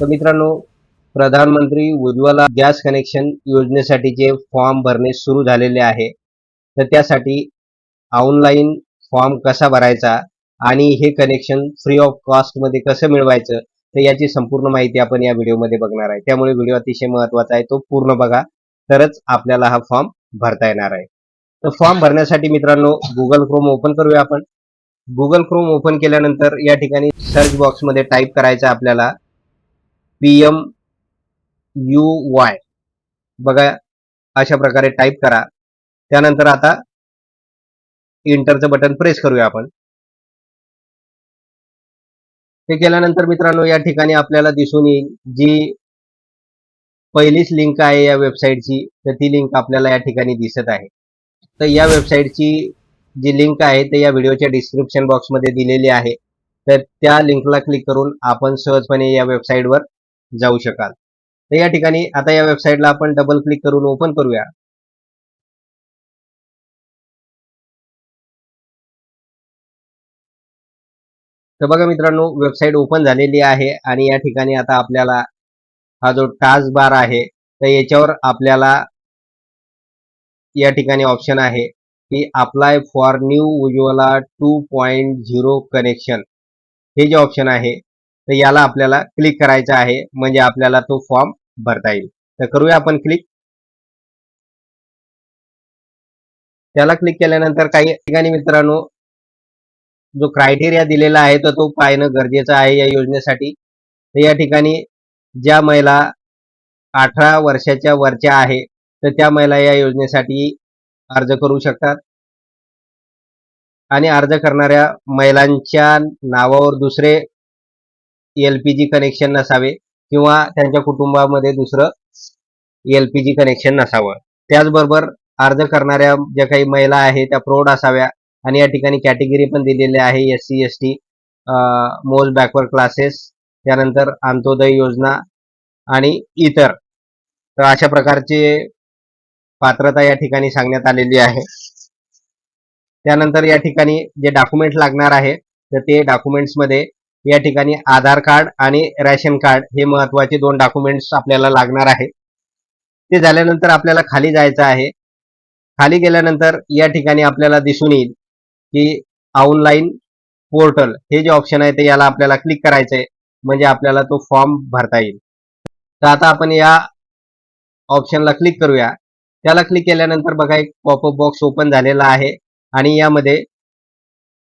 तर मित्रांनो प्रधानमंत्री उज्ज्वला गॅस कनेक्शन योजनेसाठीचे फॉर्म भरणे सुरू झालेले आहे. तर त्यासाठी ऑनलाईन फॉर्म कसा भरायचा आणि हे कनेक्शन फ्री ऑफ कॉस्टमध्ये कसं मिळवायचं तर याची संपूर्ण माहिती आपण या व्हिडिओमध्ये बघणार आहे. त्यामुळे व्हिडिओ अतिशय महत्त्वाचा आहे तो पूर्ण बघा. तरच आपल्याला हा फॉर्म भरता येणार आहे. तर फॉर्म भरण्यासाठी मित्रांनो गुगल क्रोम ओपन करूया आपण. गुगल क्रोम ओपन केल्यानंतर या ठिकाणी सर्च बॉक्समध्ये टाईप करायचं आपल्याला. पी एम यू वाय बघा अशा प्रकारे टाईप करा. त्यानंतर आता इंटरचं बटन प्रेस करूया आपण. ते केल्यानंतर मित्रांनो या ठिकाणी आपल्याला दिसून येईल जी पहिलीच लिंक आहे या वेबसाईटची तर ती लिंक आपल्याला या ठिकाणी दिसत आहे. तर या वेबसाईटची जी लिंक आहे ते या व्हिडिओच्या डिस्क्रिप्शन बॉक्समध्ये दिलेली आहे. तर त्या लिंकला क्लिक करून आपण सहजपणे या वेबसाईटवर जाऊ शकाल. तर या ठिकाणी आता या वेबसाईटला आपण डबल क्लिक करून ओपन करूया. तर बघा मित्रांनो वेबसाईट ओपन झालेली आहे आणि या ठिकाणी आता आपल्याला हा जो टास्क बार आहे तर याच्यावर आपल्याला या ठिकाणी ऑप्शन आहे की apply for new Ujjwala two point zero connection हे जे ऑप्शन आहे तर याला आपल्याला क्लिक करायचं आहे. म्हणजे आपल्याला तो फॉर्म भरता येईल. तर करूया आपण क्लिक त्याला क्लिक केल्यानंतर काही ठिकाणी मित्रांनो जो क्रायटेरिया दिलेला आहे तर तो पाहणं गरजेचं आहे या योजनेसाठी. तर या ठिकाणी ज्या महिला अठरा वर्षाच्या वरच्या आहे तर त्या महिला या योजनेसाठी अर्ज करू शकतात. आणि अर्ज करणाऱ्या महिलांच्या नावावर दुसरे एल पी जी कनेक्शन नसावे किंवा त्यांच्या कुटुंबामध्ये दुसरं एल पी जी कनेक्शन नसावं. त्याचबरोबर अर्ज करणाऱ्या ज्या काही महिला आहेत त्या प्रौढ असाव्या. आणि या ठिकाणी कॅटेगरी पण दिलेली आहे एस सी एस टी मोज बॅकवर्ड क्लासेस त्यानंतर अंत्योदय योजना आणि इतर. तर अशा प्रकारचे पात्रता या ठिकाणी सांगण्यात आलेली आहे. त्यानंतर या ठिकाणी जे डॉक्युमेंट लागणार आहे तर ते डॉक्युमेंट्समध्ये या ठिकाणी आधार कार्ड आणि रॅशन कार्ड हे महत्त्वाचे दोन डॉक्युमेंट्स आपल्याला लागणार आहे. ते झाल्यानंतर आपल्याला खाली जायचं आहे. खाली गेल्यानंतर या ठिकाणी आपल्याला दिसून येईल की ऑनलाईन पोर्टल हे जे ऑप्शन आहे ते याला आपल्याला क्लिक करायचं आहे. म्हणजे आपल्याला तो फॉर्म भरता येईल. तर आता आपण या ऑप्शनला क्लिक करूया. त्याला क्लिक केल्यानंतर बघा एक पॉपअप बॉक्स ओपन झालेला आहे. आणि यामध्ये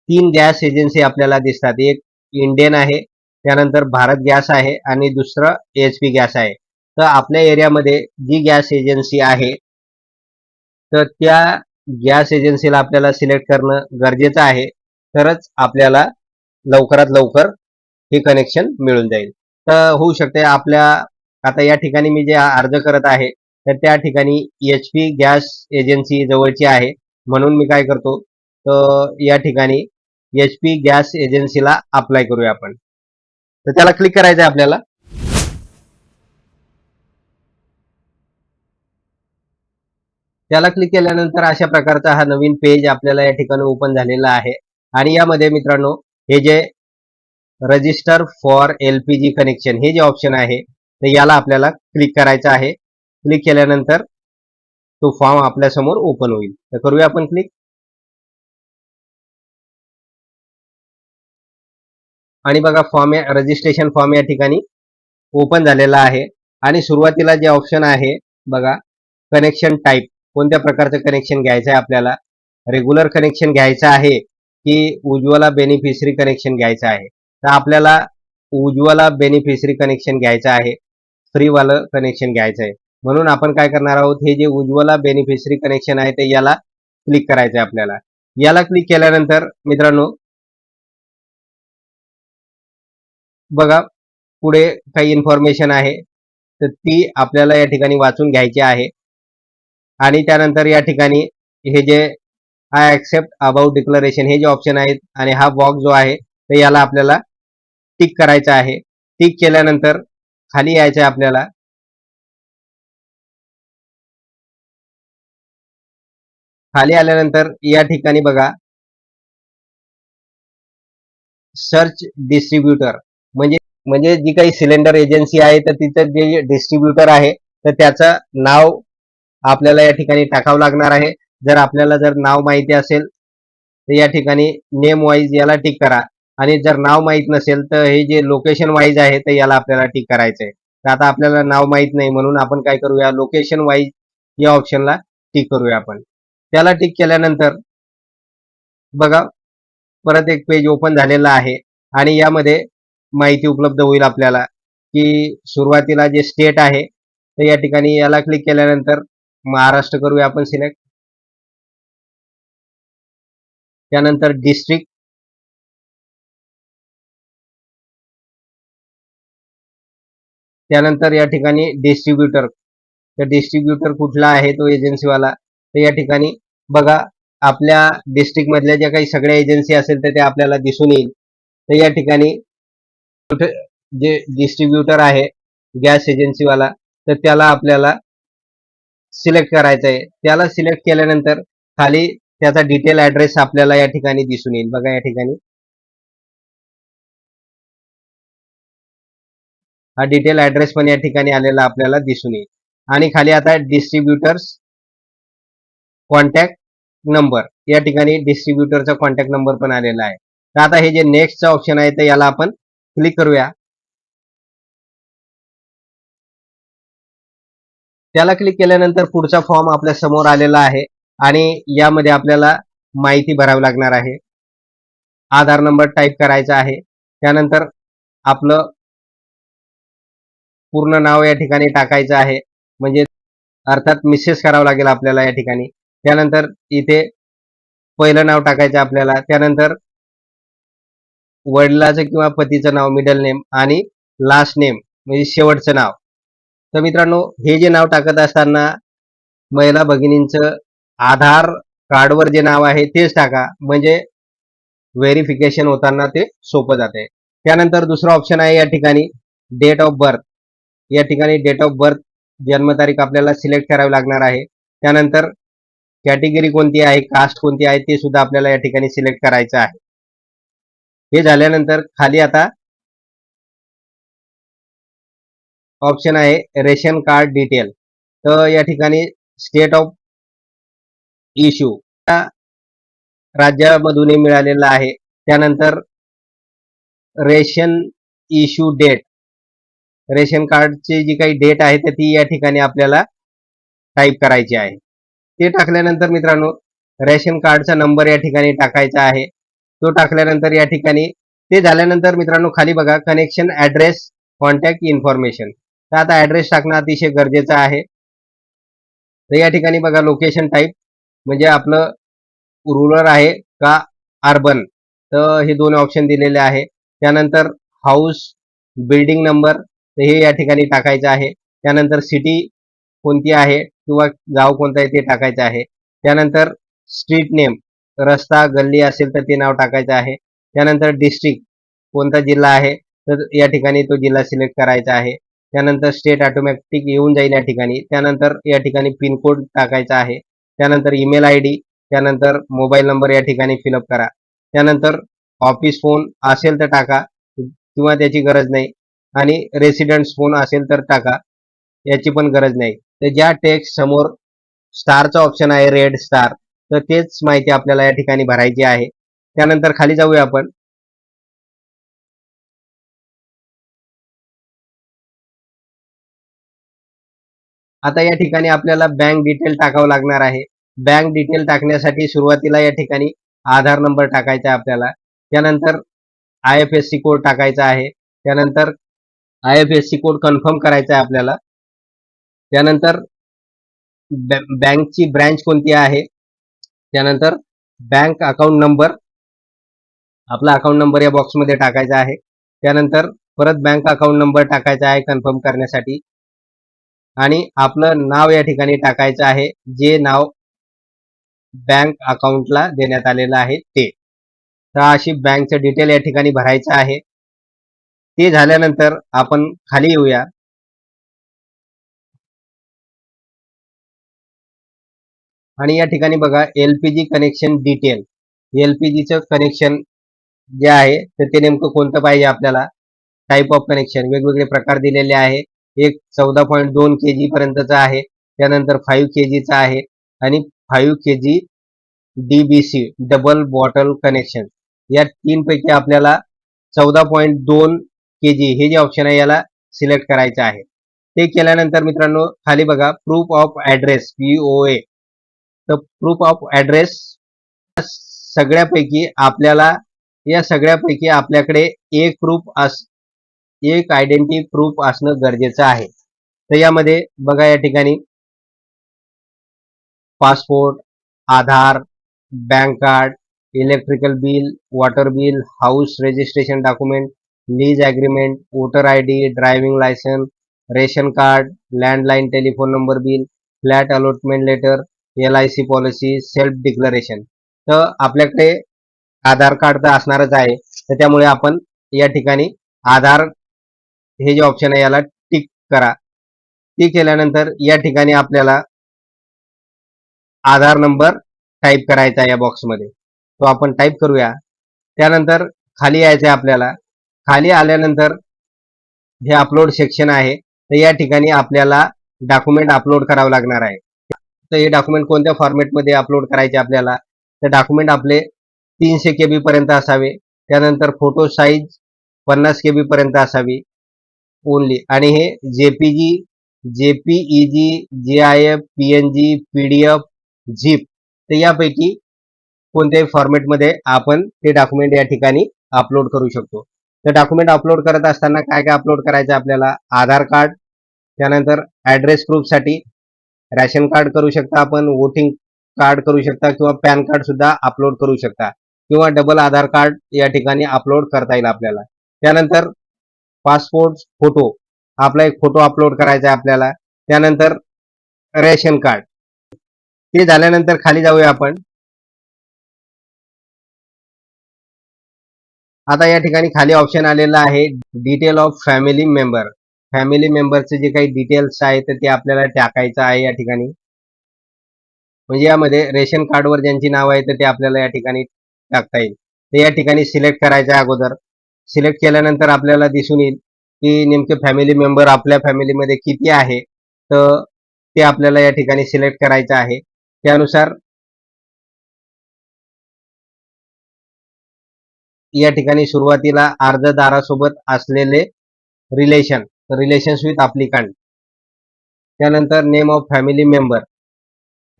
तीन गॅस एजन्सी आपल्याला दिसतात. एक इंडियन आहे त्यानंतर भारत गॅस आहे आणि दुसरं एच पी गॅस आहे. तर आपल्या एरियामध्ये जी गॅस एजन्सी आहे तर त्या गॅस एजन्सीला आपल्याला सिलेक्ट करणं गरजेचं आहे. तरच आपल्याला लवकरात लवकर हे कनेक्शन मिळून जाईल. तर होऊ शकते आपल्या आता या ठिकाणी मी जे अर्ज करत आहे तर त्या ठिकाणी एच पी गॅस एजन्सी जवळची आहे. म्हणून मी काय करतो तर या ठिकाणी एच पी गॅस एजन्सीला अप्लाय करूया आपण. तर त्याला क्लिक करायचं आहे आपल्याला. त्याला क्लिक केल्यानंतर अशा प्रकारचा हा नवीन पेज आपल्याला या ठिकाणी ओपन झालेला आहे. आणि यामध्ये मित्रांनो हे जे register for L P G connection हे जे ऑप्शन आहे तर याला आपल्याला क्लिक करायचं आहे. क्लिक केल्यानंतर तो फॉर्म आपल्यासमोर ओपन होईल. तर करूया आपण क्लिक आणि बघा फॉर्म या रजिस्ट्रेशन फॉर्म या ठिकाणी ओपन झालेला आहे. आणि सुरुवातीला जे ऑप्शन आहे बघा कनेक्शन टाईप कोणत्या प्रकारचं कनेक्शन घ्यायचं आहे आपल्याला? रेग्युलर कनेक्शन घ्यायचं आहे की उज्ज्वला बेनिफिशरी कनेक्शन घ्यायचं आहे. तर आपल्याला उज्ज्वला बेनिफिशरी कनेक्शन घ्यायचं आहे. फ्रीवालं कनेक्शन घ्यायचं आहे. म्हणून आपण काय करणार आहोत? हे जे उज्ज्वला बेनिफिशरी कनेक्शन आहे ते याला क्लिक करायचं आहे आपल्याला. याला क्लिक केल्यानंतर मित्रांनो बघा पुढे काही इन्फॉर्मेशन आहे. तर ती आपल्याला या ठिकाणी वाचून घ्यायची आहे. आणि त्यानंतर या ठिकाणी हे जे आय ऍक्सेप्ट अबाउट डिक्लरेशन हे जे ऑप्शन आहेत आणि हा बॉक्स जो आहे तर याला आपल्याला टिक करायचा आहे. टिक केल्यानंतर खाली यायचं आहे आपल्याला. खाली आल्यानंतर या ठिकाणी बघा. सर्च डिस्ट्रीब्युटर म्हणजे जी काही सिलेंडर एजन्सी आहे तर तिथं जे डिस्ट्रीब्युटर आहे तर त्याचं नाव आपल्याला या ठिकाणी टाकावं लागणार आहे. जर आपल्याला जर नाव माहिती असेल तर या ठिकाणी नेम वाईज याला टिक करा. आणि जर नाव माहीत नसेल तर हे जे लोकेशन वाईज आहे तर याला आपल्याला टिक करायचं आहे. तर आता आपल्याला नाव माहीत नाही म्हणून आपण काय करूया लोकेशन वाईज या ऑप्शनला टिक करूया आपण. त्याला टिक केल्यानंतर बघा परत एक पेज ओपन झालेला आहे. आणि यामध्ये माहिती उपलब्ध होईल आपल्याला. की सुरुवातीला जे स्टेट आहे तर या ठिकाणी याला क्लिक केल्यानंतर महाराष्ट्र करूया आपण सिलेक्ट त्यानंतर डिस्ट्रिक्ट त्यानंतर या ठिकाणी डिस्ट्रीब्युटर तर डिस्ट्रीब्युटर कुठला आहे तो एजन्सीवाला तर या ठिकाणी बघा आपल्या डिस्ट्रिक्ट मधल्या ज्या काही सगळ्या एजन्सी असेल तर ते आपल्याला दिसून येईल. तर या ठिकाणी जे डिस्ट्रीब्युटर आहे गॅस एजन्सीवाला तर त्याला आपल्याला सिलेक्ट करायचं आहे त्याला सिलेक्ट केल्यानंतर खाली त्याचा डिटेल ऍड्रेस आपल्याला या ठिकाणी दिसून येईल. बघा या ठिकाणी. हा डिटेल ऍड्रेस पण या ठिकाणी आलेला आपल्याला दिसून येईल. आणि खाली आता डिस्ट्रीब्युटर्स कॉन्टॅक्ट नंबर या ठिकाणी डिस्ट्रीब्युटरचा कॉन्टॅक्ट नंबर पण आलेला आहे. तर आता हे जे नेक्स्टचा ऑप्शन आहे तर याला आपण क्लिक करूया. त्याला क्लिक केल्यानंतर पुढचा फॉर्म आपल्यासमोर आलेला आहे आणि यामध्ये आपल्याला माहिती भरावी लागणार आहे. आधार नंबर टाईप करायचा आहे. त्यानंतर आपलं पूर्ण नाव या ठिकाणी टाकायचं आहे. म्हणजे अर्थात मिसेस करावं लागेल आपल्याला या ठिकाणी. त्यानंतर इथे पहिलं नाव टाकायचं आपल्याला. त्यानंतर वडिलाचं किंवा पतीचं नाव मिडल नेम आणि लास्ट नेम म्हणजे शेवटचं नाव. तर मित्रांनो हे जे नाव टाकत असताना महिला भगिनींचं आधार कार्डवर जे नाव आहे तेच टाका. म्हणजे व्हेरिफिकेशन होताना ते सोपं जाते त्यानंतर दुसरा ऑप्शन आहे या ठिकाणी डेट ऑफ बर्थ या ठिकाणी डेट ऑफ बर्थ जन्मतारीख आपल्याला सिलेक्ट करावी लागणार आहे. त्यानंतर कॅटेगरी कोणती आहे कास्ट कोणती आहे ते सुद्धा आपल्याला या ठिकाणी सिलेक्ट करायचं आहे. हे झाल्यानंतर खाली आता ऑप्शन आहे रेशन कार्ड डिटेल. तर या ठिकाणी स्टेट ऑफ इश्यू राज्यामधून मिळालेला आहे. त्यानंतर रेशन इश्यू डेट रेशन कार्डची जी काही डेट आहे तर ती या ठिकाणी आपल्याला टाईप करायची आहे. ते टाकल्यानंतर मित्रांनो रेशन कार्डचा नंबर या ठिकाणी टाकायचा आहे. तो टाकल्यानंतर या ठिकाणी ते झाल्यानंतर मित्रांनो खाली बघा कनेक्शन ऍड्रेस कॉन्टॅक्ट इन्फॉर्मेशन तर आता ऍड्रेस टाकणं अतिशय गरजेचं आहे. तर या ठिकाणी बघा लोकेशन टाईप म्हणजे आपलं रुरल आहे का अर्बन तर हे दोन ऑप्शन दिलेले आहे. त्यानंतर हाऊस बिल्डिंग नंबर तर हे या ठिकाणी टाकायचं आहे. त्यानंतर सिटी कोणती आहे किंवा गाव कोणतं आहे ते टाकायचं आहे. त्यानंतर स्ट्रीट नेम रस्ता गल्ली असेल तर ते नाव टाकायचं आहे. त्यानंतर डिस्ट्रिक्ट कोणता जिल्हा आहे तर या ठिकाणी तो जिल्हा सिलेक्ट करायचा आहे. त्यानंतर स्टेट ऑटोमॅटिक येऊन जाईल या ठिकाणी. त्यानंतर या ठिकाणी पिनकोड टाकायचा आहे. त्यानंतर ईमेल आय डी त्यानंतर मोबाईल नंबर या ठिकाणी फिलअप करा. त्यानंतर ऑफिस फोन असेल तर टाका किंवा त्याची गरज नाही. आणि रेसिडेंट्स फोन असेल तर टाका याची पण गरज नाही. तर ज्या टेक्स्ट समोर स्टारचा ऑप्शन आहे रेड स्टार तर तेच माहिती आपल्याला या ठिकाणी भरायची आहे. त्यानंतर खाली जाऊया आपण. आता या ठिकाणी आपल्याला बँक डिटेल टाकावं लागणार आहे. बँक डिटेल टाकण्यासाठी सुरुवातीला या ठिकाणी आधार नंबर टाकायचा आहे आपल्याला. त्यानंतर I F S C code टाकायचा आहे. त्यानंतर I F S C code confirm करायचा आहे आपल्याला. त्यानंतर बँकची ब्रँच कोणती आहे? त्यानंतर बँक अकाउंट नंबर आपला अकाउंट नंबर या बॉक्समध्ये टाकायचा आहे. त्यानंतर परत बँक अकाउंट नंबर टाकायचा आहे कन्फर्म करण्यासाठी. आणि आपलं नाव या ठिकाणी टाकायचं आहे जे नाव बँक अकाउंटला देण्यात आलेलं आहे ते. तर अशी बँकचं डिटेल या ठिकाणी भरायचं आहे. ते झाल्यानंतर आपण खाली येऊया. आणि या ठिकाणी बघा एलपीजी कनेक्शन डिटेल एलपीजीचं कनेक्शन जे आहे तर ते नेमकं कोणतं पाहिजे आपल्याला? टाईप ऑफ कनेक्शन वेगवेगळे प्रकार दिलेले आहे. एक चौदा पॉईंट दोन के जी पर्यंतचा आहे. त्यानंतर फाईव्ह के जीचा आहे. आणि five K G DBC double bottle connection या तीनपैकी आपल्याला चौदा पॉईंट दोन के जी हे जे ऑप्शन आहे याला सिलेक्ट करायचं आहे. ते केल्यानंतर मित्रांनो खाली बघा प्रूफ ऑफ ऍड्रेस ए तर प्रूफ ऑफ ऍड्रेस सगळ्यापैकी आपल्याला या सगळ्यापैकी आपल्याकडे एक प्रूफ अस एक आयडेंटिटी प्रूफ असणं गरजेचं आहे. तर यामध्ये बघा या ठिकाणी. Passport Aadhaar bank card electrical bill water bill house registration document lease agreement voter I D driving licence ration card landline telephone number bill flat allotment letter L I C policy self declaration. तर आपल्याकडे आधार card तर असणारच आहे. तर त्यामुळे आपण या ठिकाणी आधार हे जे ऑप्शन आहे याला टिक करा. टिक केल्यानंतर या ठिकाणी आपल्याला आधार नंबर टाईप करायचा या बॉक्समध्ये तो आपण टाईप करूया. त्यानंतर खाली यायचं आहे आपल्याला. खाली आल्यानंतर हे अपलोड सेक्शन आहे. तर या ठिकाणी आपल्याला डॉक्युमेंट अपलोड करावं लागणार आहे. तर हे डॉक्युमेंट कोणत्या फॉर्मॅटमध्ये अपलोड करायचे आपल्याला? तर डॉक्युमेंट आपले तीनशे के बी पर्यंत असावे. त्यानंतर फोटो साईज पन्नास के बी पर्यंत असावी. ओनली आणि हे J P G J I F P N G P D F zip तर यापैकी कोणत्याही फॉर्मॅटमध्ये आपण ते डॉक्युमेंट या ठिकाणी अपलोड करू शकतो. तर डॉक्युमेंट अपलोड करत असताना काय काय अपलोड करायचं आपल्याला? आधार कार्ड त्यानंतर ॲड्रेस प्रूफसाठी रॅशन कार्ड करू शकता आपण वोटिंग कार्ड करू शकता किंवा पॅन कार्ड सुद्धा अपलोड करू शकता. किंवा डबल आधार कार्ड या ठिकाणी अपलोड करता येईल आपल्याला. त्यानंतर पासपोर्ट फोटो आपला एक फोटो अपलोड करायचा आहे आपल्याला. त्यानंतर रेशन कार्ड ते झाल्यानंतर खाली जाऊया आपण. आता या ठिकाणी खाली ऑप्शन आलेला आहे detail of family member family मेंबरचे जे काही डिटेल्स आहे तर ते आपल्याला टाकायचं आहे या ठिकाणी. म्हणजे यामध्ये रेशन कार्डवर ज्यांची नाव आहे तर ते आपल्याला या ठिकाणी टाकता येईल. ते या ठिकाणी सिलेक्ट करायचं आहे अगोदर. सिलेक्ट केल्यानंतर आपल्याला दिसून येईल की नेमके फॅमिली मेंबर आपल्या फॅमिलीमध्ये किती आहे तर ते आपल्याला या ठिकाणी सिलेक्ट करायचं आहे. त्यानुसार या ठिकाणी सुरुवातीला अर्जदारासोबत असलेले रिलेशन रिलेशन्स विथ अप्लिकंट त्यानंतर name of family member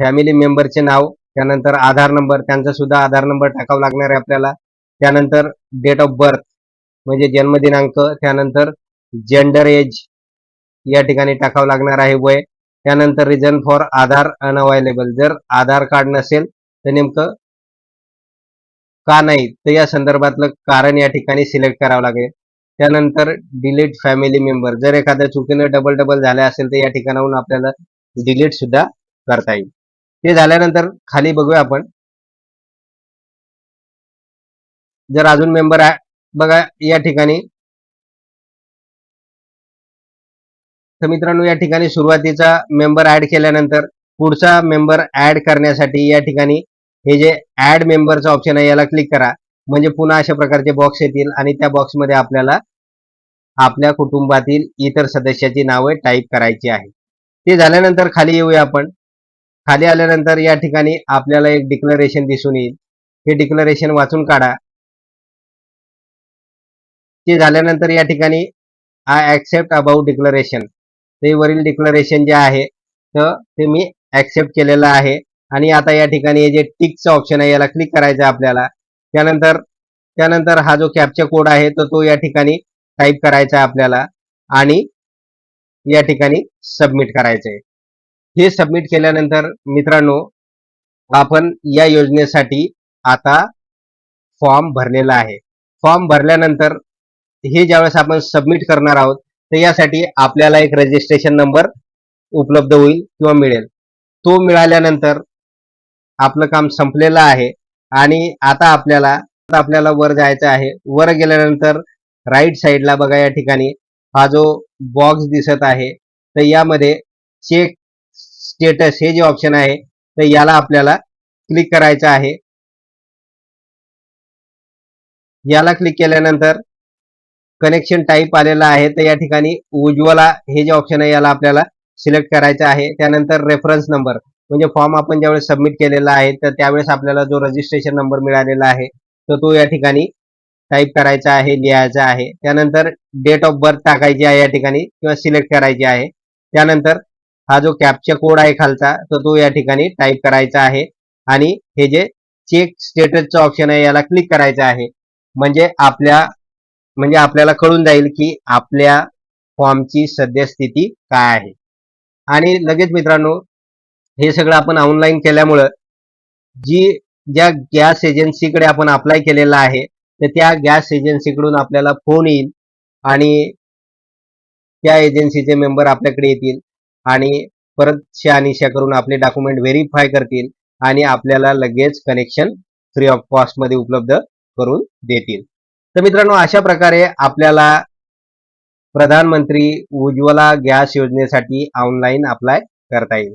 family मेंबरचे नाव त्यानंतर आधार नंबर त्यांचा सुद्धा आधार नंबर टाकावा लागणार आहे आपल्याला. त्यानंतर डेट ऑफ बर्थ म्हणजे जन्मदिनांक त्यानंतर जेंडर एज या ठिकाणी टाकावं लागणार आहे वय. त्यानंतर रिझन फॉर आधार अनअवेलेबल जर आधार कार्ड नसेल तर नेमकं का नाही? तर या संदर्भातलं कारण या ठिकाणी सिलेक्ट करावं लागेल. त्यानंतर डिलीट फॅमिली मेंबर जर एखाद्या चुकीनं डबल डबल झाले असेल तर या ठिकाणाहून आपल्याला डिलीट सुद्धा करता येईल. ते झाल्यानंतर खाली बघूया आपण. जर अजून मेंबर आहे बघा या ठिकाणी. तर मित्रांनो या ठिकाणी सुरुवातीचा मेंबर ऍड केल्यानंतर पुढचा मेंबर ऍड करण्यासाठी या ठिकाणी हे जे ऍड मेंबरचा ऑप्शन आहे याला क्लिक करा. म्हणजे पुन्हा अशा प्रकारचे बॉक्स येतील आणि त्या बॉक्समध्ये आपल्याला आपल्या कुटुंबातील इतर सदस्याची नावे टाईप करायची आहे ते झाल्यानंतर खाली येऊया आपण. खाली आल्यानंतर या ठिकाणी आपल्याला एक डिक्लरेशन दिसून येईल. हे डिक्लरेशन वाचून काढा. ते झाल्यानंतर या ठिकाणी आय ऍक्सेप्ट अबाउट डिक्लरेशन ते वरील डिक्लरेशन जे आहे तर ते मी ऍक्सेप्ट केलेलं आहे. आणि आता या ठिकाणी हे जे टिकचं ऑप्शन आहे याला क्लिक करायचं आपल्याला. त्यानंतर त्यानंतर हा जो कॅपचा कोड आहे तर तो या ठिकाणी टाईप करायचा आहे आपल्याला आणि या ठिकाणी सबमिट करायचं आहे. हे सबमिट केल्यानंतर मित्रांनो आपण या योजनेसाठी आता फॉर्म भरलेला आहे. फॉर्म भरल्यानंतर हे ज्यावेळेस आपण सबमिट करणार आहोत तर यासाठी आपल्याला एक रजिस्ट्रेशन नंबर उपलब्ध होईल किंवा मिळेल. तो मिळाल्यानंतर आपलं काम संपलेलं आहे. आणि आता आपल्याला आपल्याला वर जायचं आहे. वर गेल्यानंतर राईट साईडला बघा या ठिकाणी. हा जो बॉक्स दिसत आहे तर यामध्ये चेक स्टेटस हे जे ऑप्शन आहे तर याला आपल्याला क्लिक करायचं आहे. याला क्लिक केल्यानंतर कनेक्शन टाईप आलेला आहे तर या ठिकाणी उज्ज्वला हे जे ऑप्शन आहे याला आपल्याला सिलेक्ट करायचं आहे. त्यानंतर रेफरन्स नंबर म्हणजे फॉर्म आपण ज्यावेळेस सबमिट केलेला आहे तर त्यावेळेस आपल्याला जो रजिस्ट्रेशन नंबर मिळालेला आहे तर तो या ठिकाणी टाईप करायचा आहे लिहायचा आहे. त्यानंतर डेट ऑफ बर्थ टाकायची आहे या ठिकाणी किंवा सिलेक्ट करायची आहे. त्यानंतर हा जो कॅपचा कोड आहे खालचा तर तो या ठिकाणी टाईप करायचा आहे. आणि हे जे चेक स्टेटसचं ऑप्शन आहे याला क्लिक करायचं आहे. म्हणजे आपल्या म्हणजे आपल्याला कळून जाईल की आपल्या फॉर्मची सद्यस्थिती काय आहे. आणि लगेच मित्रांनो हे सगळं आपण ऑनलाईन केल्यामुळं जी ज्या गॅस एजन्सीकडे आपण अप्लाय केलेला आहे तर त्या गॅस एजन्सीकडून आपल्याला फोन येईल आणि त्या एजन्सीचे मेंबर आपल्याकडे येतील आणि परत शहानिशा करून आपले डॉक्युमेंट व्हेरीफाय करतील आणि आपल्याला लगेच कनेक्शन फ्री ऑफ कॉस्टमध्ये उपलब्ध करून देतील. तर मित्रांनो अशा प्रकारे आपल्याला प्रधानमंत्री उज्ज्वला गॅस योजनेसाठी ऑनलाईन अप्लाय करता येईल.